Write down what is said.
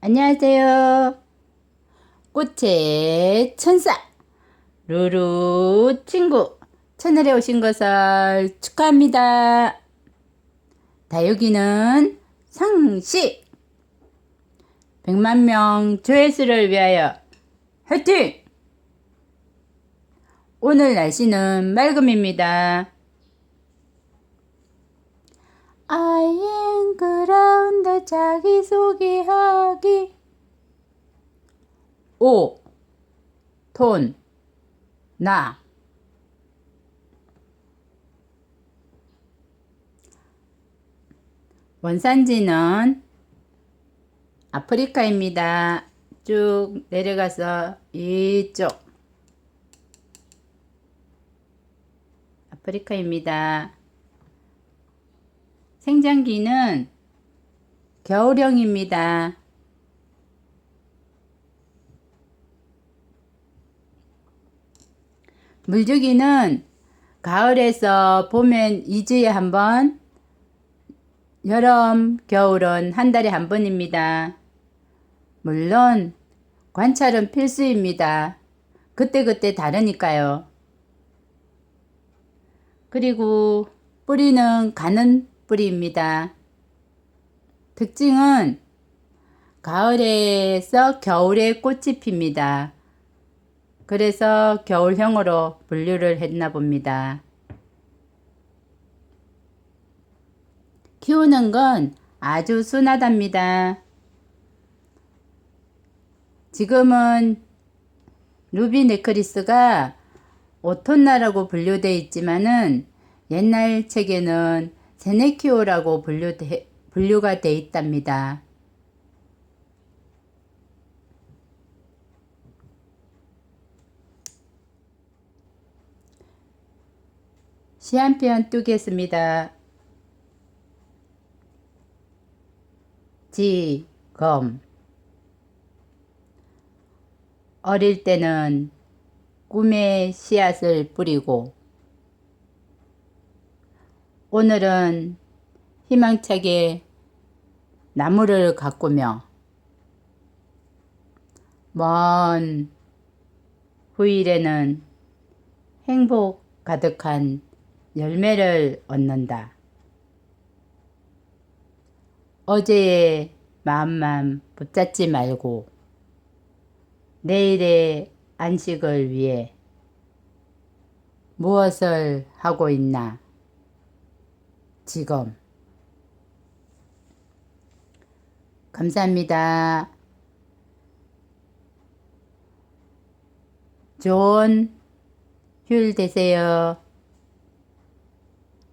안녕하세요. 꽃의 천사 루루 친구 채널에 오신 것을 축하합니다. 다육이는 상식 100만 명 조회수를 위하여 화이팅! 오늘 날씨는 맑음입니다. 아이엔 그라운드 자기소개하기 오, 톤, 나 원산지는 아프리카입니다. 쭉 내려가서 이쪽 아프리카입니다. 생장기는 겨울형입니다. 물주기는 가을에서 봄엔 2주에 한 번, 여름, 겨울은 한 달에 한 번입니다. 물론 관찰은 필수입니다. 그때그때 다르니까요. 그리고 뿌리는 가는 뿌리입니다. 특징은 가을에서 겨울에 꽃이 핍니다. 그래서 겨울형으로 분류를 했나 봅니다. 키우는 건 아주 순하답니다. 지금은 루비 네크리스가 오톤나라고 분류되어 있지만은 옛날 책에는 세네키오라고 분류돼, 분류가 되어 있답니다. 시 한 편 뜨겠습니다. 지검 어릴 때는 꿈의 씨앗을 뿌리고 오늘은 희망차게 나무를 가꾸며 먼 후일에는 행복 가득한 열매를 얻는다. 어제의 마음만 붙잡지 말고 내일의 안식을 위해 무엇을 하고 있나? 지금. 감사합니다. 좋은 휴일 되세요.